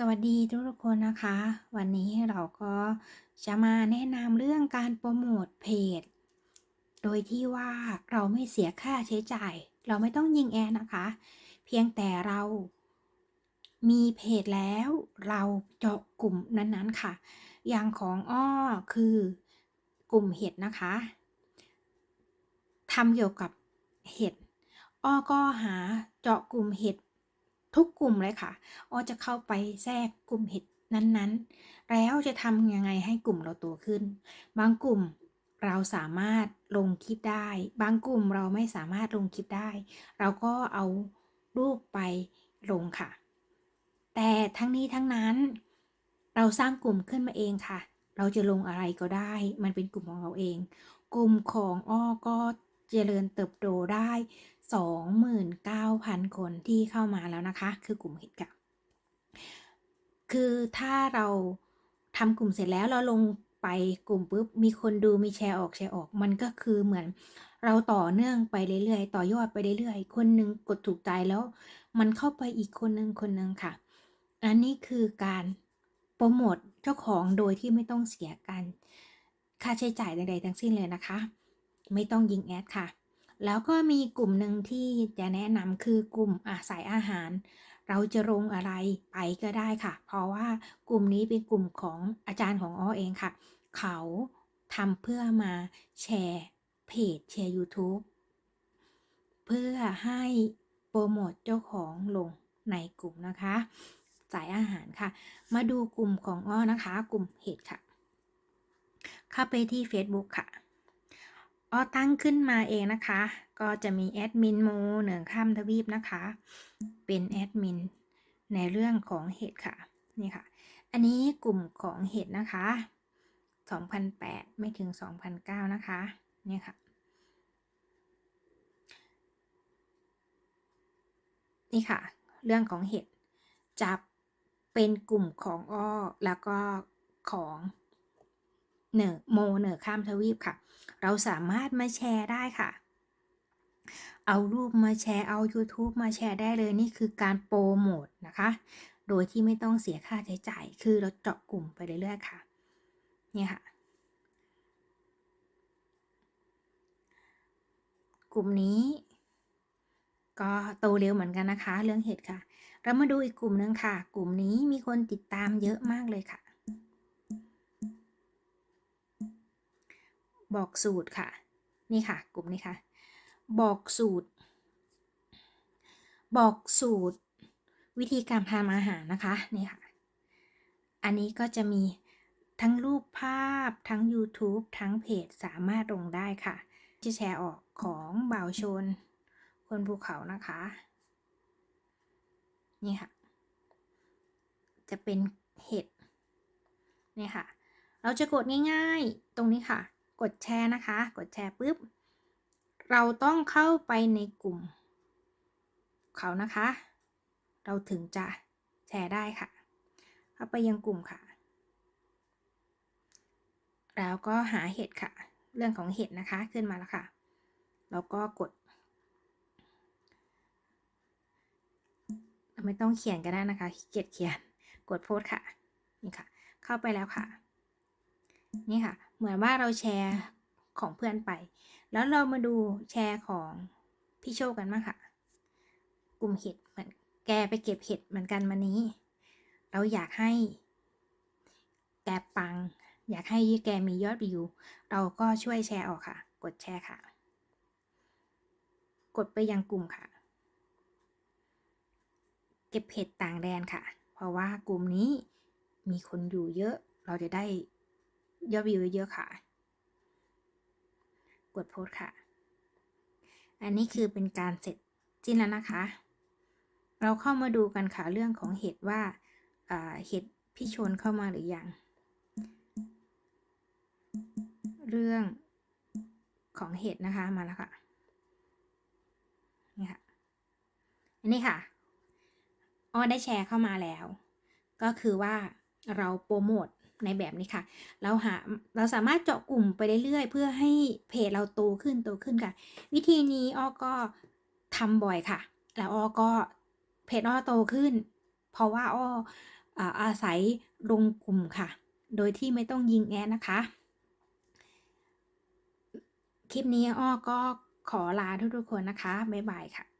สวัสดีทุกคนนะคะ วันนี้เราก็จะมาแนะนำเรื่องการโปรโมทเพจ โดยที่ว่าเราไม่เสียค่าใช้จ่าย เราไม่ต้องยิงแอดนะคะ เพียงแต่เรามีเพจแล้วเราเจาะกลุ่มนั้นๆค่ะ อย่างของอ้อคือกลุ่มเห็ดนะคะทำเกี่ยวกับเห็ดอ้อก็หาเจาะกลุ่มเห็ด ทุกกลุ่มเลยค่ะอ้อจะเข้าไปแทรกกลุ่มเห็ดนั้นๆ แล้วจะทำยังไงให้กลุ่มเราโตขึ้น บางกลุ่มเราสามารถลงคลิปได้ บางกลุ่มเราไม่สามารถลงคลิปได้ เราก็เอารูปไปลงค่ะ แต่ทั้งนี้ทั้งนั้น เราสร้างกลุ่มขึ้นมาเองค่ะ เราจะลงอะไรก็ได้ มันเป็นกลุ่มของเราเอง กลุ่มของอ้อก็เจริญเติบโตได้ 29,000 คนที่เข้ามาแล้วนะคะ คือกลุ่มเห็ดกับคือถ้าเราทำกลุ่มเสร็จแล้วเราลงไปกลุ่มปุ๊บมีคนดูมีแชร์ออกแชร์ออก มันก็คือเหมือนเราต่อเนื่องไปเรื่อยๆ ต่อยอดไปเรื่อยๆ คนหนึ่งกดถูกใจแล้ว มันเข้าไปอีกคนหนึ่งคนหนึ่งค่ะ อันนี้คือการโปรโมทเจ้าของโดยที่ไม่ต้องเสียกัน ค่าใช้จ่ายใดๆทั้งสิ้นเลยนะคะ ไม่ต้องยิงแอดค่ะ แล้วก็มีกลุ่มหนึ่งที่จะแนะนำคือกลุ่มอาสายอาหาร เราจะลงอะไรไปก็ได้ค่ะ เพราะว่ากลุ่มนี้เป็นกลุ่มของอาจารย์ของอ้อเองค่ะ เขาทำเพื่อมาแชร์เพจแชร์ YouTube เพื่อให้โปรโมทเจ้าของลงในกลุ่มนะคะ สายอาหารค่ะ มาดูกลุ่มของอ้อนะคะ กลุ่มเห็ดค่ะ เข้าไปที่ Facebook ค่ะ อ้อตั้งขึ้นมาเองนะคะ ก็จะมีแอดมินโมเหนือข้ามทวีปนะคะ เป็นแอดมินในเรื่องของเห็ดค่ะ นี่ค่ะ อันนี้กลุ่มของเห็ดนะคะ 2008 ไม่ถึง 2009 นะคะ นี่ค่ะ นี่ค่ะ เรื่องของเห็ดจะเป็นกลุ่มของอ้อแล้วก็ของ เหนือโมเหนือข้ามทวีปค่ะ เราสามารถมาแชร์ได้ค่ะ เอารูปมาแชร์เอา YouTube มาแชร์ได้เลยนี่คือการโปรโมทนะคะ โดยที่ไม่ต้องเสียค่าใช้จ่าย คือเราเจาะกลุ่มไปเรื่อยๆค่ะนี่ค่ะ กลุ่มนี้ ก็โตเร็วเหมือนกันนะคะ เรื่องเห็ดค่ะ เรามาดูอีกกลุ่มนึงค่ะ กลุ่มนี้มีคนติดตามเยอะมากเลยค่ะ บอกสูตรค่ะ นี่ค่ะ กลุ่มนี้ค่ะ บอกสูตร บอกสูตร วิธีการทำอาหารนะคะ นี่ค่ะ อันนี้ก็จะมีทั้งรูปภาพ ทั้ง YouTube ทั้งเพจสามารถลงได้ค่ะจะแชร์ออกของบ่าวชน คนภูเขานะคะ นี่ค่ะ จะเป็นเห็ดนี่ค่ะ เราจะกดง่ายๆ ตรงนี้ค่ะ กดแชร์นะคะ กดแชร์ปุ๊บ เราต้องเข้าไปในกลุ่ม เขานะคะ เราถึงจะแชร์ได้ค่ะ เข้าไปยังกลุ่มค่ะ แล้วก็หาเห็ดค่ะ เรื่องของเห็ดนะคะขึ้นมาแล้วค่ะ แล้วก็กด ไม่ต้องเขียนก็ได้นะคะเกียจเขียน กดโพสต์ค่ะ นี่ค่ะ เข้าไปแล้วค่ะ นี่ค่ะ เหมือนว่าเราแชร์ของเพื่อนไป แล้วเรามาดูแชร์ของพี่โชคกันบ้างค่ะ กลุ่มเห็ดเหมือนแกไปเก็บเห็ดเหมือนกันวันนี้ เราอยากให้แกปัง อยากให้แกมียอดวิว เราก็ช่วยแชร์ออกค่ะ กดแชร์ค่ะ กดไปยังกลุ่มค่ะ เก็บเห็ดต่างแดนค่ะ เพราะว่ากลุ่มนี้มีคนอยู่เยอะ เราจะได้ ยอดวิวเยอะค่ะ กดโพสค่ะ อันนี้คือเป็นการเสร็จสิ้นแล้วนะคะ เราเข้ามาดูกันค่ะเรื่องของเห็ดว่าเห็ดพี่ชนเข้ามาหรือยัง เรื่องของเห็ดนะคะมาแล้วค่ะ นี่ค่ะ อันนี้ค่ะอ้อได้แชร์เข้ามาแล้ว ก็คือว่าเราโปรโมท ในแบบนี้ค่ะ เราหาเราสามารถเจาะกลุ่มไปเรื่อยๆ เพื่อให้เพจเราโตขึ้นโตขึ้นค่ะ วิธีนี้อ้อก็ทำบ่อยค่ะ แล้วอ้อก็เพจอ้อโตขึ้น เพราะว่าอ้ออาอาศัยลงกลุ่มค่ะ โดยที่ไม่ต้องยิงแอดนะคะ คลิปนี้อ้อก็ขอลาทุกๆคนนะคะ บ๊ายบายค่ะ